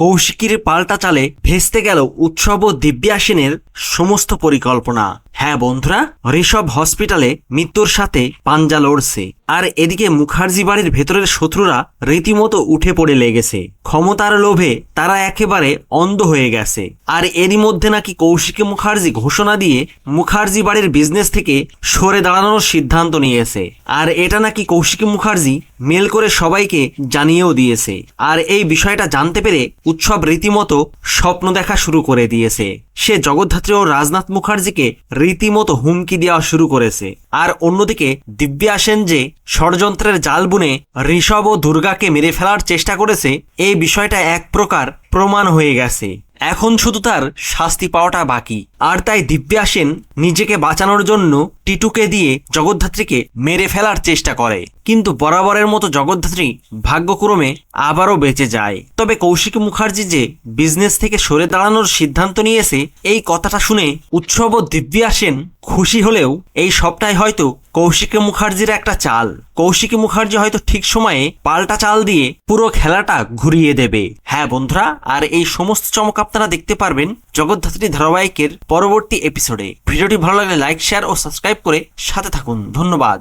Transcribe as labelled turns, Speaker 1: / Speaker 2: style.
Speaker 1: কৌশিকীর পাল্টা চালে ভেস্তে গেল উৎসব ও দিব্যাসিনের সমস্ত পরিকল্পনা। হ্যাঁ বন্ধুরা, ঋষভ হসপিটালে মৃত্যুর সাথে পাঞ্জা লড়ছে। আর এদিকে মুখার্জি বাড়ির ভেতরের শত্রুরা রীতিমতো উঠে পড়ে লেগেছে। ক্ষমতার লোভে তারা একেবারে অন্ধ হয়ে গেছে। আর এরই মধ্যে নাকি কৌশিকী মুখার্জি ঘোষণা দিয়ে মুখার্জি বাড়ির বিজনেস থেকে সরে দাঁড়ানোর সিদ্ধান্ত নিয়েছে। আর এটা নাকি কৌশিকী মুখার্জি মেল করে সবাইকে জানিয়েও দিয়েছে। আর এই বিষয়টা জানতে পেরে উৎসব রীতিমতো স্বপ্ন দেখা শুরু করে দিয়েছে। সে জগদ্ধাত্রী ও রাজনাথ মুখার্জিকে রীতিমতো হুমকি দেওয়া শুরু করেছে। আর অন্যদিকে দিব্যা আসেন যে ষড়যন্ত্রের জাল বুনে ঋষভ ও দুর্গাকে মেরে ফেলার চেষ্টা করেছে, এই বিষয়টা এক প্রকার প্রমাণ হয়ে গেছে। এখন শুধু তার শাস্তি পাওয়াটা বাকি। আর তাই দিব্যা সেন নিজেকে বাঁচানোর জন্য টিটুকে দিয়ে জগদ্ধাত্রীকে মেরে ফেলার চেষ্টা করে। কিন্তু বরাবরের মতো জগদ্ধাত্রী ভাগ্যক্রমে আবারও বেঁচে যায়। তবে কৌশিক মুখার্জি যে বিজনেস থেকে সরে দাঁড়ানোর সিদ্ধান্ত নিয়েছে, এই কথাটা শুনে উৎসব দিব্যা সেন খুশি হলেও এই সবটাই হয়তো কৌশিক মুখার্জির একটা চাল। কৌশিক মুখার্জি হয়তো ঠিক সময়ে পাল্টা চাল দিয়ে পুরো খেলাটা ঘুরিয়ে দেবে। হ্যাঁ বন্ধুরা, আর এই সমস্ত চমক আপনারা দেখতে পারবেন জগদ্ধাত্রী ধারাবাহিকের পরবর্তী এপিসোডে ভিডিওটি ভালো লাগলে লাইক শেয়ার ও সাবস্ক্রাইব করে সাথে থাকুন। ধন্যবাদ।